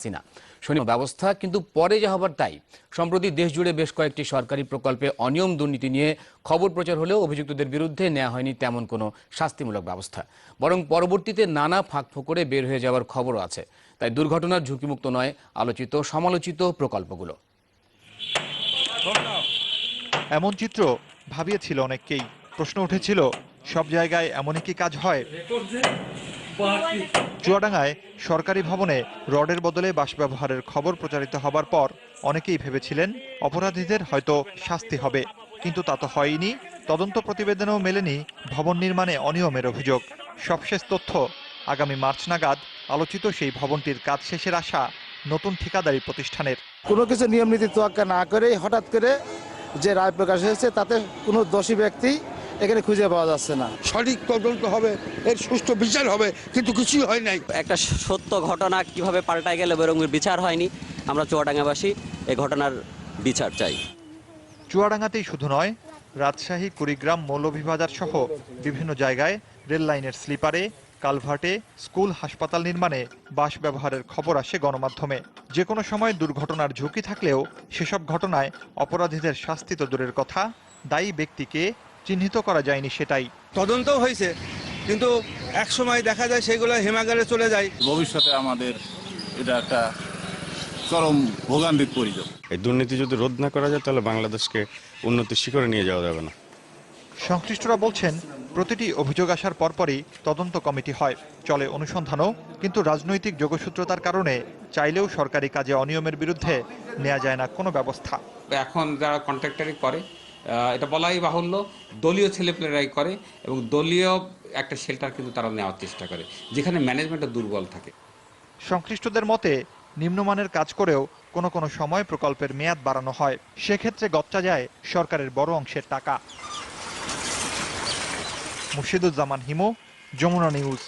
হাসিনা শনি ব্যবস্থা, কিন্তু পরে যা হবার তাই। সম্প্রতি দেশ জুড়ে বেশ কয়েকটি সরকারি প্রকল্পে অনিয়ম দুর্নীতি নিয়ে খবর প্রচার হলেও অভিযুক্তদের বিরুদ্ধে নেওয়া হয়নি তেমন কোনো শাস্তিমূলক ব্যবস্থা। বরং পরবর্তীতে নানা ফাঁক ফোকরে বের হয়ে যাওয়ার খবরও আছে। তাই দুর্ঘটনার ঝুঁকিমুক্ত নয় আলোচিত, সমালোচিত প্রকল্পগুলো। এমন চিত্র ভাবিয়েছিল অনেককেই। প্রশ্ন উঠেছিল, সব জায়গায় এমনই কি কাজ হয়? চুয়াডাঙ্গায় সরকারি ভবনে রডের বদলে বাস ব্যবহারের খবর প্রচারিত হবার পর অনেকেই ভেবেছিলেন অপরাধীদের হয়তো শাস্তি হবে। কিন্তু তা তো হয়নি তদন্ত প্রতিবেদনেও মেলেনি ভবন নির্মাণে অনিয়মের অভিযোগ। সবশেষ তথ্য আগামী মার্চ নাগাদ আলোচিত সেই ভবনটির কাজ শেষের আশা নতুন ঠিকাদারি প্রতিষ্ঠানের। কোনো কিছু নিয়ম নীতি তোয়াক্কা না করে হঠাৎ করে যে রায় প্রকাশ হয়েছে, তাতে কোনো দোষী ব্যক্তি এখানে খুঁজে পাওয়া যাচ্ছে না। সঠিক তদন্ত হবে এর সুষ্ঠু বিচার হবে কিন্তু কিছুই হয় নাই। একটা সত্য ঘটনা কীভাবে পাল্টায় গেল বরং বিচার হয়নি আমরা চুয়াডাঙ্গাবাসী এই ঘটনার বিচার চাই। চুয়াডাঙ্গাতেই শুধু নয় রাজশাহী কুড়িগ্রাম মৌলভীবাজার সহ বিভিন্ন জায়গায় রেল লাইনের স্লিপারে কালভার্টে স্কুল হাসপাতাল নির্মাণে বাস ব্যবহারের খবর আসে গণমাধ্যমে। যে কোনো সময় দুর্ঘটনার ঝুঁকি থাকলেও সেসব ঘটনায় অপরাধীদের শাস্তি তো দূরের কথা দায়ী ব্যক্তিকে চিহ্নিত করা যায়নি সেটাই। তদন্তও হয়েছে কিন্তু এক সময় দেখা যায় সেগুলো হিমাগারে চলে যায়। ভবিষ্যতে আমাদের এটা একটা চরম ভোগান্তির পরিচয় এই দুর্নীতি যদি রোধ না করা যায় তাহলে বাংলাদেশকে উন্নতির শিখরে নিয়ে যাওয়া যাবে না। সংশ্লিষ্টরা বলছেন প্রতিটি অভিযোগ আসার পরপরই তদন্ত কমিটি হয়। চলে অনুসন্ধানও কিন্তু রাজনৈতিক যোগসূত্রতার কারণে চাইলেও সরকারি কাজে অনিয়মের বিরুদ্ধে নেওয়া যায় না কোনো ব্যবস্থা। এখন যারা কন্ট্রাক্টারি করে এটা বলাই বাহুল্য, দলীয় ছেলেপেলেরাই করে এবং দলীয় একটা শেল্টার কিন্তু তারা নেওয়ার চেষ্টা করে, যেখানে ম্যানেজমেন্টটা দুর্বল থাকে। সংশ্লিষ্টদের মতে, নিম্নমানের কাজ করেও কোনো কোনো সময় প্রকল্পের মেয়াদ বাড়ানো হয়। সেক্ষেত্রে গচ্চা যায় সরকারের বড় অংশের টাকা। মুর্শিদুজ্জামান হিমু, যমুনা নিউজ।